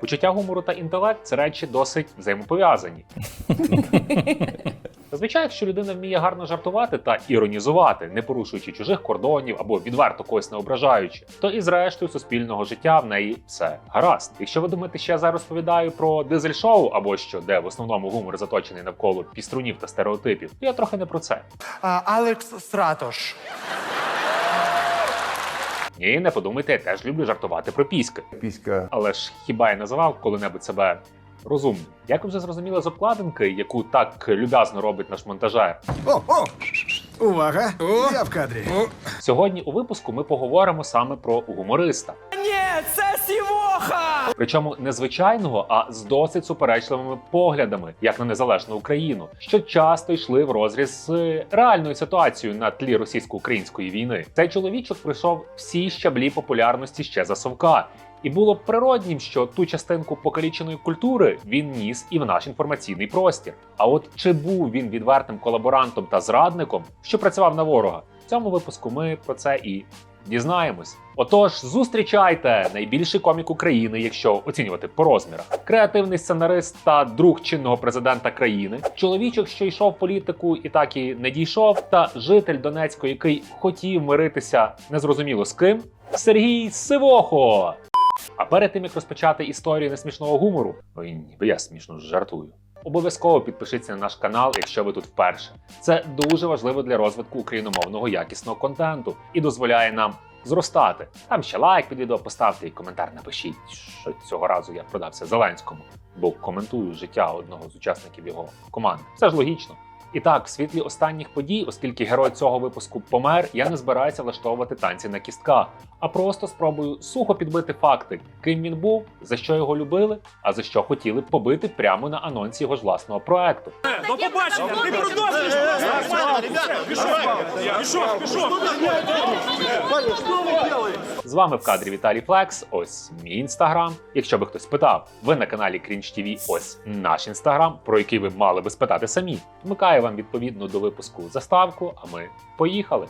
Почуття гумору та інтелект це речі досить взаємопов'язані. Зазвичай, якщо людина вміє гарно жартувати та іронізувати, не порушуючи чужих кордонів або відверто когось не ображаючи, то і зрештою суспільного життя в неї все гаразд. Якщо ви думаєте, що я зараз розповідаю про дизель-шоу або що, де в основному гумор заточений навколо піструнів та стереотипів, то я трохи не про це. Алекс Стратош. Ні, не подумайте, я теж люблю жартувати про піськи. Піська. Але ж хіба я називав коли-небудь себе розумним? Як ви вже зрозуміли з обкладинки, яку так люб'язно робить наш монтажер, О, о! Увага! Я в кадрі. Сьогодні у випуску ми поговоримо саме про гумориста. Ні, це Сівоха! Причому не звичайного, а з досить суперечливими поглядами, як на незалежну Україну, що часто йшли в розріз з реальною ситуацією на тлі російсько-української війни. Цей чоловічок пройшов всі щаблі популярності ще за совка. І було б природнім, що ту частинку покаліченої культури він ніс і в наш інформаційний простір. А от чи був він відвертим колаборантом та зрадником, що працював на ворога? Цьому випуску ми про це і дізнаємось. Отож, зустрічайте найбільший комік України, якщо оцінювати по розмірах. Креативний сценарист та друг чинного президента країни, чоловічок, що йшов в політику і так і не дійшов, та житель Донецька, який хотів миритися незрозуміло з ким. Сергій Сивохо. А перед тим як розпочати історію несмішного гумору, ой, ніби я смішно жартую. Обов'язково підпишіться на наш канал, якщо ви тут вперше. Це дуже важливо для розвитку україномовного якісного контенту і дозволяє нам зростати. Там ще лайк під відео поставте і коментар напишіть, що цього разу я продався Зеленському, бо коментую життя одного з учасників його команди. Все ж логічно. І так, в світлі останніх подій, оскільки герой цього випуску помер, я не збираюся влаштовувати танці на кістках, а просто спробую сухо підбити факти, ким він був, за що його любили, а за що хотіли побити прямо на анонсі його ж власного проекту. До побачення! Ти продовжуєш Пішов, пішов! З вами в кадрі Віталій Флекс. Ось мій інстаграм. Якщо би хтось питав, ви на каналі Крінч TV, ось наш інстаграм, про який ви мали би спитати самі. Вмикаю вам відповідно до випуску заставку, а ми поїхали.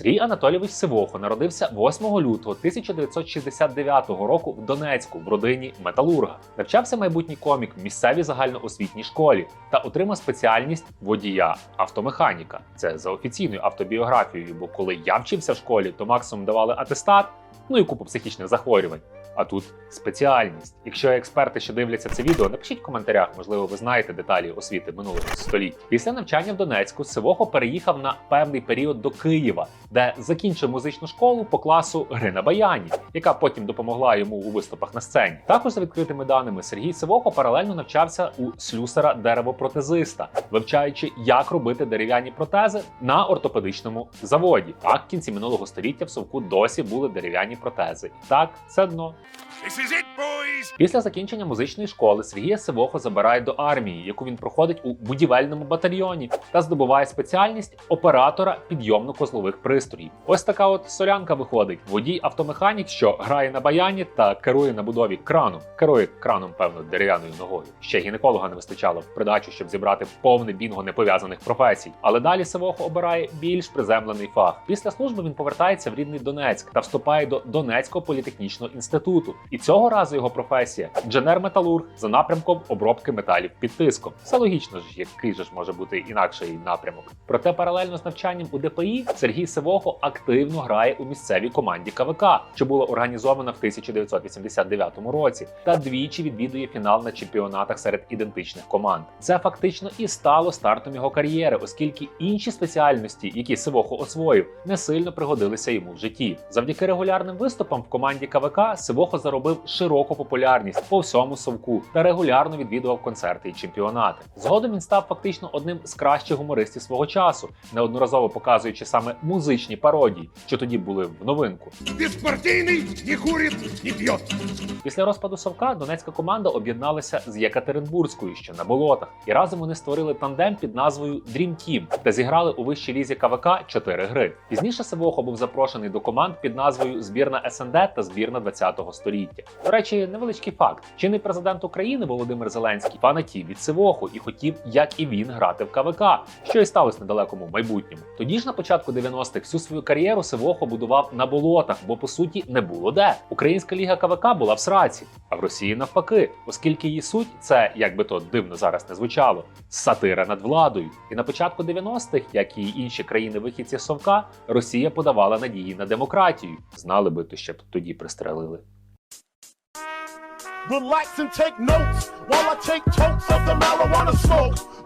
Сергій Анатолійович Сивохо народився 8 лютого 1969 року в Донецьку в родині металурга. Навчався майбутній комік в місцевій загальноосвітній школі та отримав спеціальність водія автомеханіка. Це за офіційною автобіографією, бо коли я вчився в школі, то максимум давали атестат, ну і купу психічних захворювань. А тут спеціальність. Якщо експерти, що дивляться це відео, напишіть в коментарях, можливо, ви знаєте деталі освіти минулого століття. Після навчання в Донецьку Сивохо переїхав на певний період до Києва, де закінчив музичну школу по класу гри на баяні, яка потім допомогла йому у виступах на сцені. Також за відкритими даними Сергій Сивохо паралельно навчався у слюсара деревопротезиста, вивчаючи, як робити дерев'яні протези на ортопедичному заводі. Так, в кінці минулого століття в совку досі були дерев'яні протези. Так, це дно. Thank you. Після закінчення музичної школи Сергія Сивохо забирають до армії, яку він проходить у будівельному батальйоні, та здобуває спеціальність оператора підйомно-козлових пристроїв. Ось така от солянка виходить: водій автомеханік, що грає на баяні та керує на будові краном. Керує краном, певно, дерев'яною ногою. Ще гінеколога не вистачало в придачу, щоб зібрати повне бінго непов'язаних професій. Але далі Сивохо обирає більш приземлений фах. Після служби він повертається в рідний Донецьк та вступає до Донецького політехнічного інституту. І цього разу його професія інженер-металург за напрямком обробки металів під тиском. Все логічно ж, який же ж може бути інакший напрямок. Проте паралельно з навчанням у ДПІ Сергій Сивохо активно грає у місцевій команді КВК, що була організована в 1989 році, та двічі відвідує фінал на чемпіонатах серед ідентичних команд. Це фактично і стало стартом його кар'єри, оскільки інші спеціальності, які Сивохо освоїв, не сильно пригодилися йому в житті. Завдяки регулярним виступам в команді КВК Сивохо заробив широку популярність по всьому совку та регулярно відвідував концерти і чемпіонати. Згодом він став фактично одним з кращих гумористів свого часу, неодноразово показуючи саме музичні пародії, що тоді були в новинку. Беспартийный, не курит, не пьет. Після розпаду Совка донецька команда об'єдналася з Єкатеринбурзькою, що на болотах, і разом вони створили тандем під назвою Dream Team та зіграли у вищій лізі КВК 4 гри. Пізніше Сивохо був запрошений до команд під назвою Збірна СНД та збірна 20-го сторіччя. Століття. До речі, невеличкий факт: чинний президент України Володимир Зеленський фанатів від Сивоху і хотів, як і він, грати в КВК, що і сталося недалекому майбутньому. Тоді ж на початку 90-х всю свою кар'єру Сивохо будував на болотах, бо по суті не було де. Українська ліга КВК була в сраці, а в Росії навпаки, оскільки її суть це, як би то дивно зараз не звучало, сатира над владою. І на початку 90-х, як і інші країни вихідці Совка, Росія подавала надії на демократію. Знали би, то ще б тоді пристрелили. Relax and take notes while I take totes of the marijuana smoke.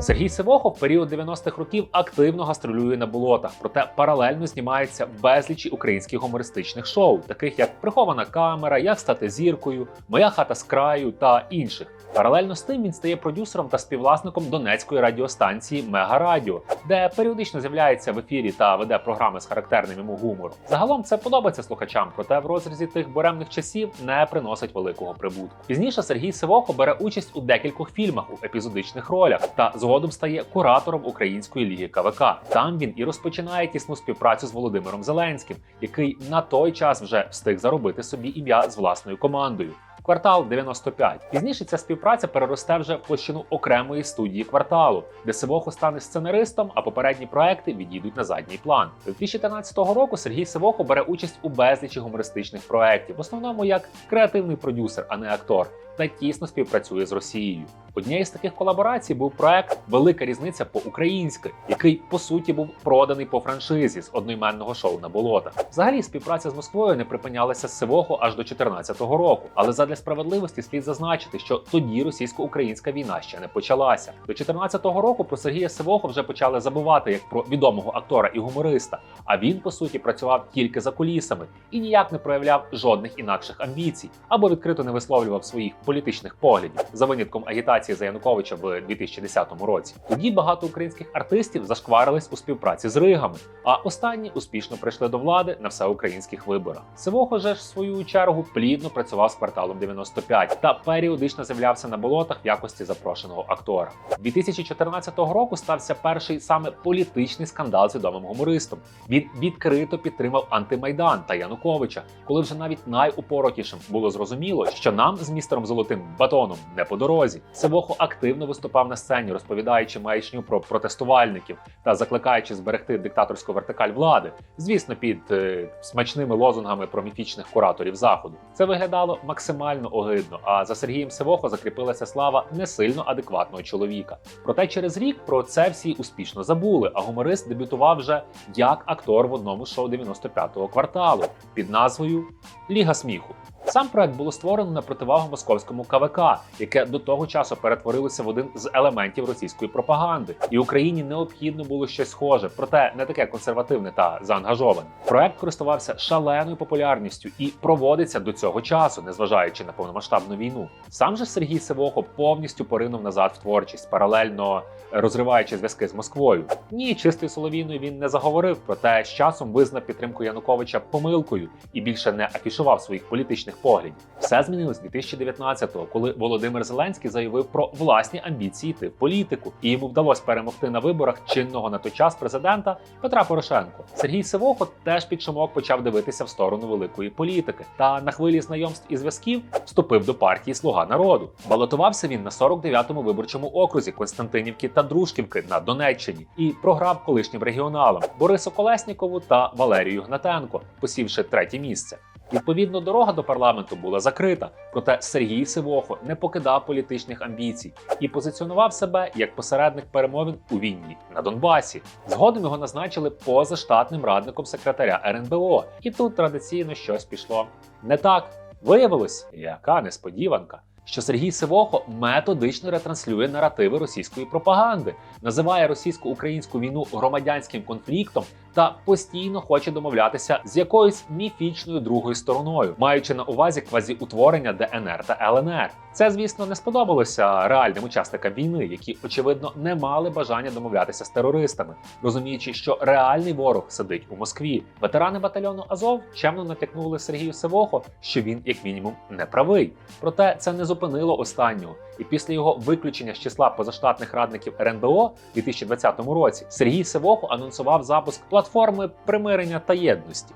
Сергій Сивохов в період 90-х років активно гастролює на болотах, проте паралельно знімається безлічі українських гумористичних шоу, таких як Прихована камера, Як стати зіркою, Моя хата з краю та інших. Паралельно з тим він стає продюсером та співвласником донецької радіостанції Мега Радіо, де періодично з'являється в ефірі та веде програми з характерним йому гумором. Загалом це подобається слухачам, проте в розрізі тих буремних часів не приносить великого прибутку. Пізніше Сергій Сивохо бере участь у декількох фільмах у епізодичних ролях та згодом стає куратором Української ліги КВК. Там він і розпочинає тісну співпрацю з Володимиром Зеленським, який на той час вже встиг заробити собі ім'я з власною командою. Квартал 95. Пізніше ця співпраця переросте вже в площину окремої студії кварталу, де Сивохо стане сценаристом, а попередні проекти відійдуть на задній план. 2013 року Сергій Сивохо бере участь у безлічі гумористичних проєктів, в основному як креативний продюсер, а не актор, та тісно співпрацює з Росією. Однією з таких колаборацій був проект Велика різниця по-українськи, який по суті був проданий по франшизі з одноіменного шоу на болотах. Взагалі, співпраця з Москвою не припинялася з Сивохо аж до 2014 року. Але задля справедливості слід зазначити, що тоді російсько-українська війна ще не почалася. До 2014 року про Сергія Сивохо вже почали забувати як про відомого актора і гумориста. А він по суті працював тільки за кулісами і ніяк не проявляв жодних інакших амбіцій або відкрито не висловлював своїх політичних поглядів за винятком агітації за Януковича в 2010 році. Тоді багато українських артистів зашкварились у співпраці з Ригами, а останні успішно прийшли до влади на всеукраїнських виборах. Сивохо же ж в свою чергу плідно працював з кварталом 95 та періодично з'являвся на болотах в якості запрошеного актора. 2014 року стався перший саме політичний скандал з відомим гумористом. Він відкрито підтримав антимайдан та Януковича, коли вже навіть найупоротішим було зрозуміло, що нам з містером Золотим Батоном не по дорозі. Сивохо активно виступав на сцені, розповідаючи маячню про протестувальників та закликаючи зберегти диктаторську вертикаль влади, звісно, під е, смачними лозунгами про міфічних кураторів заходу. Це виглядало максимально огидно. А за Сергієм Сивохо закріпилася слава не сильно адекватного чоловіка. Проте через рік про це всі успішно забули. А гуморист дебютував вже як актор в одному шоу 95-го кварталу під назвою Ліга сміху. Сам проект було створено на противагу московському КВК, яке до того часу перетворилося в один з елементів російської пропаганди, і Україні необхідно було щось схоже, проте не таке консервативне та заангажоване. Проект користувався шаленою популярністю і проводиться до цього часу, незважаючи на повномасштабну війну. Сам же Сергій Сивохо повністю поринув назад в творчість, паралельно розриваючи зв'язки з Москвою. Ні, чистою соловіною він не заговорив, проте з часом визнав підтримку Януковича помилкою і більше не афішував своїх політичних поглядів. Все змінилось 2019-го, коли Володимир Зеленський заявив про власні амбіції йти в політику, і йому вдалося перемогти на виборах чинного на той час президента Петра Порошенко. Сергій Сивохо теж під шумок почав дивитися в сторону великої політики, та на хвилі знайомств і зв'язків вступив до партії Слуга народу. Балотувався він на 49-му виборчому окрузі Константинівки та Дружківки на Донеччині і програв колишнім регіоналам Борису Колеснікову та Валерію Гнатенко, посівши третє місце. Відповідно, дорога до парламенту була закрита, проте Сергій Сивохо не покидав політичних амбіцій і позиціонував себе як посередник перемовин у війні на Донбасі. Згодом його назначили позаштатним радником секретаря РНБО, і тут традиційно щось пішло не так. Виявилось, яка несподіванка. Що Сергій Сивохо методично ретранслює наративи російської пропаганди, називає російсько-українську війну громадянським конфліктом та постійно хоче домовлятися з якоюсь міфічною другою стороною, маючи на увазі квазіутворення ДНР та ЛНР. Це, звісно, не сподобалося реальним учасникам війни, які очевидно не мали бажання домовлятися з терористами, розуміючи, що реальний ворог сидить у Москві. Ветерани батальйону Азов чемно натякнули Сергію Сивохо, що він, як мінімум, не правий. Проте це не зупинило останнього. І після його виключення з числа позаштатних радників РНБО у 2020 році Сергій Сивохо анонсував запуск платформи примирення та єдності.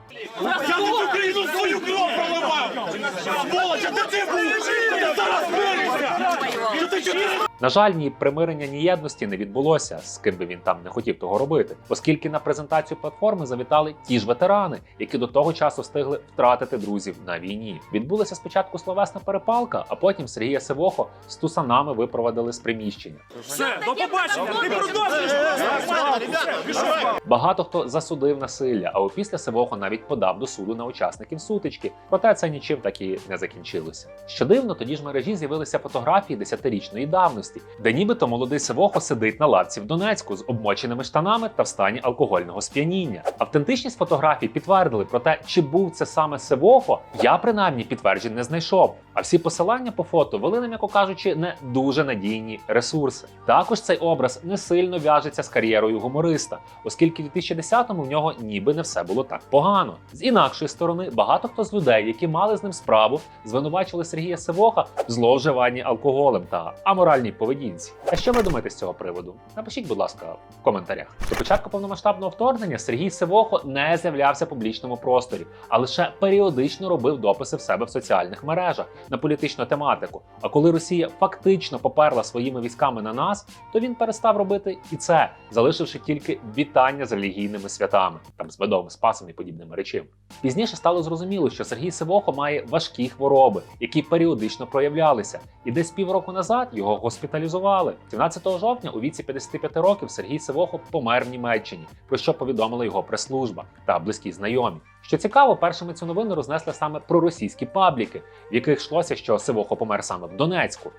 Україну свою кров! Сволочь, а де ти був? Ти зараз мирився! Що ти чотири На жаль, ні примирення, ні єдності не відбулося, з ким би він там не хотів того робити, оскільки на презентацію платформи завітали ті ж ветерани, які до того часу встигли втратити друзів на війні. Відбулася спочатку словесна перепалка, а потім Сергія Сивохо з тусанами випровадили з приміщення. Все, до побачення. Ти продовжуєш. Багато хто засудив насилля, а опісля Сивохо навіть подав до суду на учасників сутички. Проте це нічим так і не закінчилося. Що дивно, тоді ж в мережі з'явилися фотографії десятирічної давності, де нібито молодий Сивохо сидить на лавці в Донецьку з обмоченими штанами та в стані алкогольного сп'яніння. Автентичність фотографій підтвердили, проте чи був це саме Сивохо, я принаймні підтверджень не знайшов. А всі посилання по фото вели, м'яко кажучи, не дуже надійні ресурси. Також цей образ не сильно в'яжеться з кар'єрою гумориста, оскільки в 2010-му в нього ніби не все було так погано. З інакшої сторони, багато хто з людей, які мали з ним справу, звинувачили Сергія Сивоха в зловживанні алкоголем та аморальній поведінці. А що ви думаєте з цього приводу? Напишіть, будь ласка, в коментарях. До початку повномасштабного вторгнення Сергій Сивохо не з'являвся в публічному просторі, а лише періодично робив дописи в себе в соціальних мережах на політичну тематику. А коли Росія фактично поперла своїми військами на нас, то він перестав робити і це, залишивши тільки вітання з релігійними святами, там з медовим спасом і подібними речами. Пізніше стало зрозуміло, що Сергій Сивохо має важкі хвороби, які періодично проявлялися, і десь півроку назад його госпіталізували. 17 жовтня у віці 55 років Сергій Сивохо помер в Німеччині, про що повідомила його прес-служба та близькі знайомі. Що цікаво, першими цю новину рознесли саме проросійські пабліки, в яких йшлося, що Сивохо помер саме в Донецьку.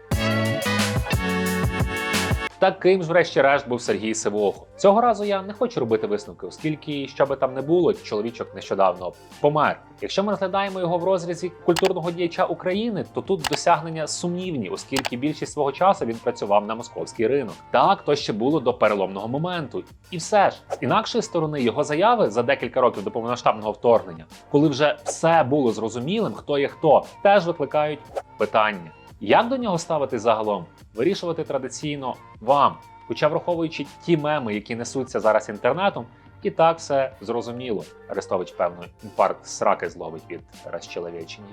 Таким ж, врешті-решт, був Сергій Сивохо. Цього разу я не хочу робити висновки, оскільки, що би там не було, чоловічок нещодавно помер. Якщо ми розглядаємо його в розрізі культурного діяча України, то тут досягнення сумнівні, оскільки більшість свого часу він працював на московський ринок. Так, то ще було до переломного моменту. І все ж, з інакшої сторони, його заяви за декілька років до повномасштабного вторгнення, коли вже все було зрозумілим, хто є хто, теж викликають питання. Як до нього ставити загалом? Вирішувати традиційно вам, хоча враховуючи ті меми, які несуться зараз інтернетом, і так все зрозуміло. Арестович, певно, інфаркт сраки зловить від розчеловечення.